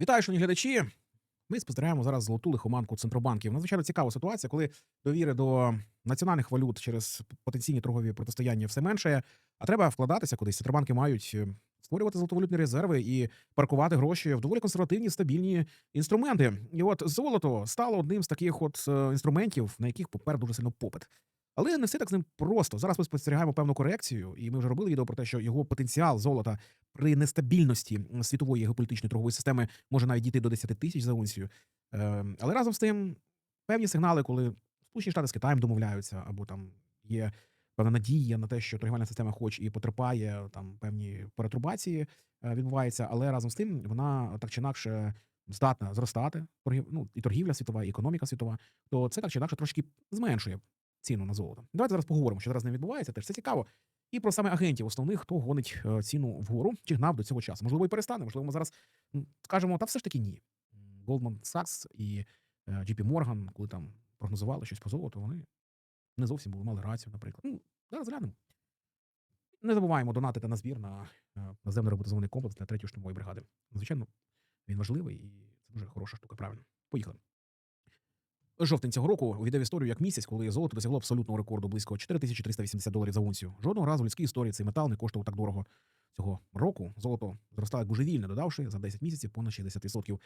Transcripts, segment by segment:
Вітаю, шановні глядачі. Ми спостерігаємо зараз золоту лихоманку центробанків. Надзвичайно цікава ситуація, коли довіри до національних валют через потенційні торгові протистояння все менше, а треба вкладатися кудись. Центробанки мають е, створювати золотовалютні резерви і паркувати гроші в доволі консервативні стабільні інструменти. І от золото стало одним з таких от е, інструментів, на яких попереду дуже сильно попит. Але не все так з ним просто. Зараз ми спостерігаємо певну корекцію, і ми вже робили відео про те, що його потенціал золота при нестабільності світової геополітичної торгової системи може навіть дійти до 10 тисяч за унцію. Е, але разом з тим, певні сигнали, коли Сполучені Штати з Китаєм домовляються, або там є певна надія на те, що торгівельна система, хоч і потерпає там певні перетрубації, е, відбуваються, але разом з тим вона так чи інакше здатна зростати. Ну, і торгівля світова, і економіка світова, то це так чи інакше трошки зменшує ціну на золото. Давайте зараз поговоримо, що зараз не відбувається. Теж це цікаво. І про саме агентів основних, хто гонить е, ціну вгору, чи гнав до цього часу. Можливо, і перестане. Можливо, ми зараз скажемо, та все ж таки ні. Goldman Sachs і е, JP Morgan, коли там прогнозували щось по золоту, вони не зовсім були мали рацію, наприклад. Ну, зараз глянемо. Не забуваємо донатити на збір на е, наземний роботизований комплекс для третьої штурмової бригади. Звичайно, він важливий і це дуже хороша штука. Правильно. Поїхали. Жовтень цього року увійде в історію як місяць, коли золото досягло абсолютного рекорду близько 4380 доларів за унцію. Жодного разу в людській історії цей метал не коштував так дорого. Цього року золото зростало божевільно, додавши за 10 місяців понад 60%.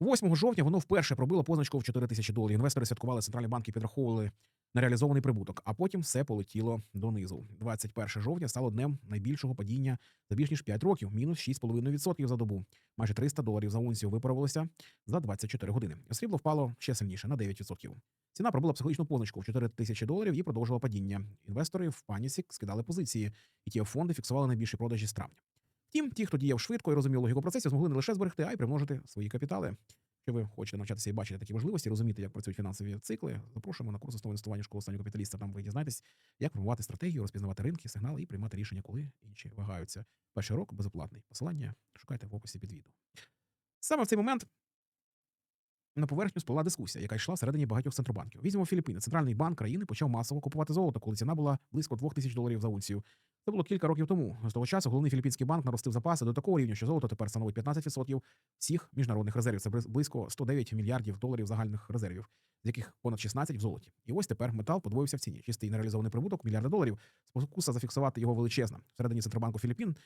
8 жовтня воно вперше пробило позначку в 4 тисячі доларів. Інвестори святкували, центральні банки підраховували на реалізований прибуток, а потім все полетіло донизу. 21 жовтня стало днем найбільшого падіння за більш ніж 5 років, мінус 6,5% за добу. Майже 300 доларів за унцію виправилося за 24 години. Срібло впало ще сильніше на 9%. Ціна пробила психологічну позначку в 4 тисячі доларів і продовжила падіння. Інвестори в паніці скидали позиції, і ті фонди фіксували найбільші продажі з травня. Втім, ті, хто діяв швидко і розумів логіку процесів, змогли не лише зберегти, а й примножити свої капітали. Якщо ви хочете навчатися і бачити такі можливості, розуміти, як працюють фінансові цикли, запрошуємо на курс основи інвестування школи останнього капіталіста. Там ви дізнаєтесь, як формувати стратегію, розпізнавати ринки, сигнали і приймати рішення, коли інші вагаються. Перший урок безоплатний. Посилання шукайте в описі під відео. Саме в цей момент на поверхню сплила дискусія, яка йшла всередині багатьох центробанків. Візьмемо Філіппіни. Центральний банк країни почав масово купувати золото, коли ціна була близько 2 тисяч доларів за унцію. Це було кілька років тому. З того часу головний філіппінський банк наростив запаси до такого рівня, що золото тепер становить 15% всіх міжнародних резервів. Це близько 109 мільярдів доларів загальних резервів, з яких понад 16 в золоті. І ось тепер метал подвоївся в ціні. Чистий нереалізований прибуток мільярда доларів. Спокуса зафіксувати його величезна. Всередині центробанку Філіппін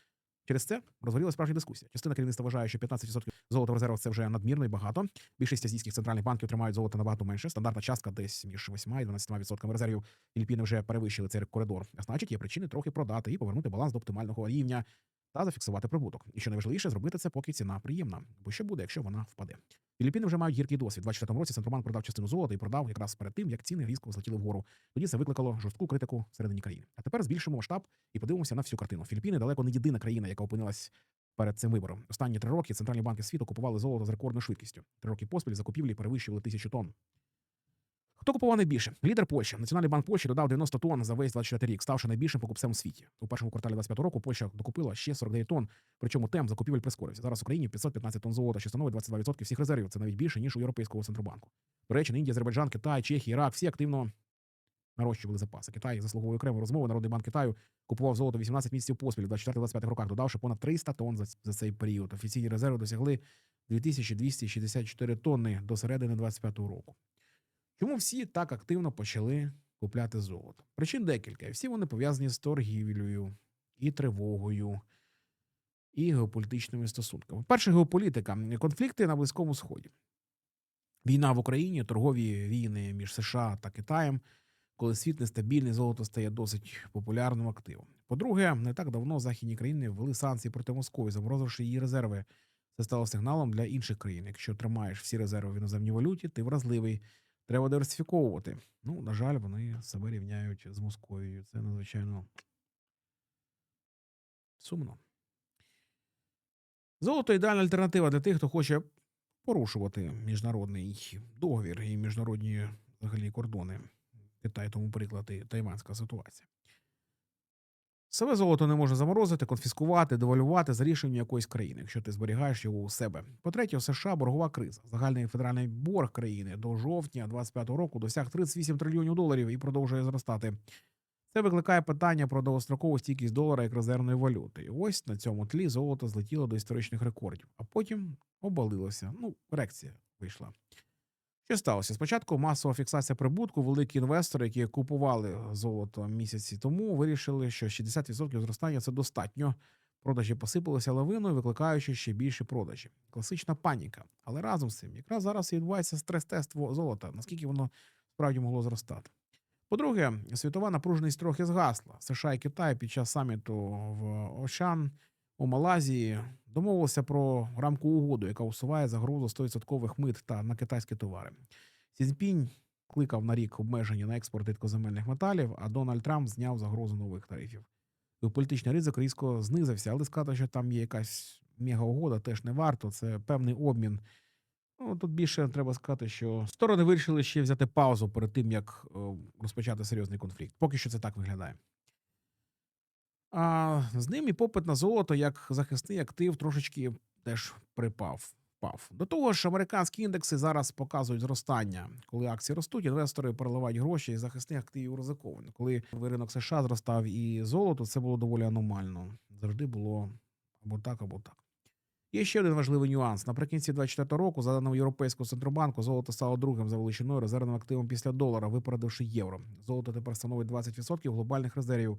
Через це розгоріла справжня дискусія. Частина керівництва вважає, що 15% золота в резервах це вже надмірно і багато. Більшість азійських центральних банків тримають золото набагато менше. Стандартна частка десь між 8 і 12% резервів. Філіппіни вже перевищили цей коридор. А значить, є причини трохи продати і повернути баланс до оптимального рівня та зафіксувати прибуток. І що найважливіше, зробити це, поки ціна приємна. Бо що буде, якщо вона впаде? Філіппіни вже мають гіркий досвід. У 24 році Центробанк продав частину золота і продав якраз перед тим, як ціни різко злетіли вгору. Тоді це викликало жорстку критику всередині країни. А тепер збільшимо масштаб і подивимося на всю картину. Філіппіни далеко не єдина країна, яка опинилась перед цим вибором. Останні три роки центральні банки світу купували золото з рекордною швидкістю. Три роки поспіль закупівлі перевищували тисячу тонн. Хто купував найбільше? Лідер Польщі. Національний банк Польщі додав 90 тонн за весь 24 рік, ставши найбільшим покупцем у світі. У першому кварталі 25 року Польща докупила ще 49 тонн, причому темп закупівель прискорився. Зараз в Україні 515 тонн золота, що становить 22% всіх резервів. Це навіть більше, ніж у Європейського центробанку. Туреччина, Індія, Азербайджан, Китай, Чехія, Ірак всі активно нарощували запаси. Китай заслуговує окрему розмову. Народний банк Китаю купував золото 18 місяців поспіль у 24-25 роках, додавши понад 300 тонн за, за цей період. Офіційні резерви досягли 2264 тонни до середини 25 року. Чому всі так активно почали купляти золото? Причин декілька, всі вони пов'язані з торгівлею і тривогою, і геополітичними стосунками. Перша геополітика конфлікти на Близькому Сході. Війна в Україні, торгові війни між США та Китаєм, коли світ нестабільний, золото стає досить популярним активом. По-друге, не так давно західні країни ввели санкції проти Москви, заморозивши її резерви. Це стало сигналом для інших країн. Якщо тримаєш всі резерви в іноземній валюті, ти вразливий. Треба диверсифіковувати. Ну, на жаль, вони себе рівняють з Московією. Це надзвичайно сумно. Золото ідеальна альтернатива для тих, хто хоче порушувати міжнародний договір і міжнародні взагалі кордони. Китай тому приклад і тайванська ситуація. Себе золото не можна заморозити, конфіскувати, девалювати за рішенням якоїсь країни, якщо ти зберігаєш його у себе. По-третє, у США боргова криза. Загальний федеральний борг країни до жовтня 25 року досяг 38 трильйонів доларів і продовжує зростати. Це викликає питання про довгострокову стійкість долара як резервної валюти. І ось на цьому тлі золото злетіло до історичних рекордів, а потім обвалилося. Ну, корекція вийшла. Що сталося? Спочатку масова фіксація прибутку. Великі інвестори, які купували золото місяці тому, вирішили, що 60% зростання це достатньо. Продажі посипалися лавиною, викликаючи ще більше продажі. Класична паніка. Але разом з цим, якраз зараз відбувається стрес-тест золота, наскільки воно справді могло зростати. По-друге, світова напруженість трохи згасла. США і Китай під час саміту в Ошан у Малазії домовилися про рамку угоду, яка усуває загрозу 100% мит та на китайські товари. Сізпінь кликав на рік обмеження на експорт рідкоземельних металів, а Дональд Трамп зняв загрозу нових тарифів. Політичний ризик різко знизився, але сказати, що там є якась мега-угода, теж не варто. Це певний обмін. Ну, тут більше треба сказати, що сторони вирішили ще взяти паузу перед тим, як е, розпочати серйозний конфлікт. Поки що це так виглядає. А з ним і попит на золото як захисний актив трошечки теж припав. Впав. До того ж, американські індекси зараз показують зростання. Коли акції ростуть, інвестори переливають гроші і захисних активів ризиковано. Коли ринок США зростав і золото, це було доволі аномально. Завжди було або так, або так. Є ще один важливий нюанс. Наприкінці 2024 року, за даними Європейського центробанку, золото стало другим за величиною резервним активом після долара, випередивши євро. Золото тепер становить 20% глобальних резервів.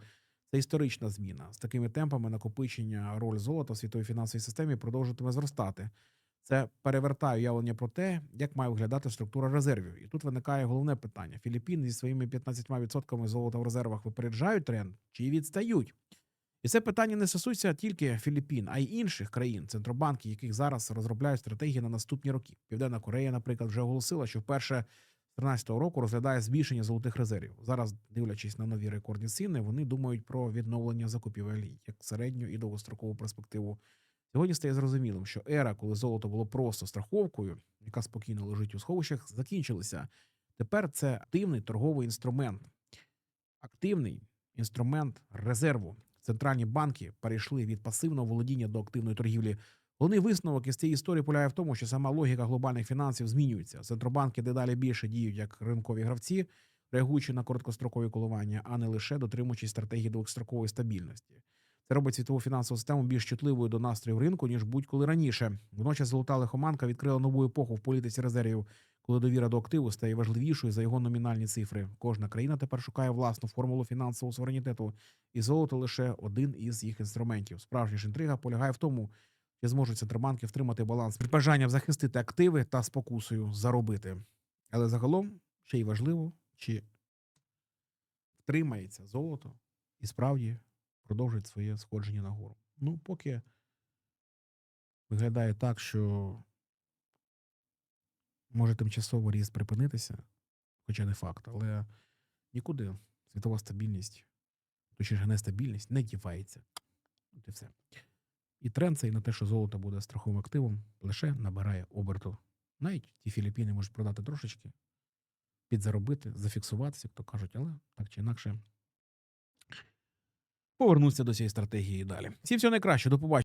Це історична зміна. З такими темпами накопичення роль золота в світовій фінансовій системі продовжуватиме зростати. Це перевертає уявлення про те, як має виглядати структура резервів. І тут виникає головне питання: Філіппіни зі своїми 15% золота в резервах випереджають тренд чи відстають? І це питання не стосується тільки Філіппін, а й інших країн, центробанки, яких зараз розробляють стратегії на наступні роки. Південна Корея, наприклад, вже оголосила, що вперше з 13 року розглядає збільшення золотих резервів. Зараз, дивлячись на нові рекордні ціни, вони думають про відновлення закупівель як середню і довгострокову перспективу. Сьогодні стає зрозумілим, що ера, коли золото було просто страховкою, яка спокійно лежить у сховищах, закінчилася. Тепер це активний торговий інструмент, активний інструмент резерву. Центральні банки перейшли від пасивного володіння до активної торгівлі. Головний висновок із цієї історії полягає в тому, що сама логіка глобальних фінансів змінюється. Центробанки дедалі більше діють як ринкові гравці, реагуючи на короткострокові коливання, а не лише дотримуючись стратегії довгострокової стабільності. Це робить світову фінансову систему більш чутливою до настроїв ринку ніж будь-коли раніше. Водночас золота лихоманка відкрила нову епоху в політиці резервів, коли довіра до активу стає важливішою за його номінальні цифри. Кожна країна тепер шукає власну формулу фінансового суверенітету, і золото лише один із їх інструментів. Справжня ж інтрига полягає в тому, чи зможуть центробанки втримати баланс між бажанням захистити активи та спокусою заробити. Але загалом ще й важливо, чи втримається золото і справді продовжить своє сходження нагору. Ну, поки виглядає так, що може тимчасово ріст припинитися, хоча не факт, але нікуди світова стабільність, точніше нестабільність, не дівається. От і все. І тренд цей на те, що золото буде страховим активом, лише набирає оберту. Навіть ті Філіппіни можуть продати трошечки, підзаробити, зафіксуватися, як то кажуть, але так чи інакше повернуться до цієї стратегії далі. Всім всього найкраще, до побачення.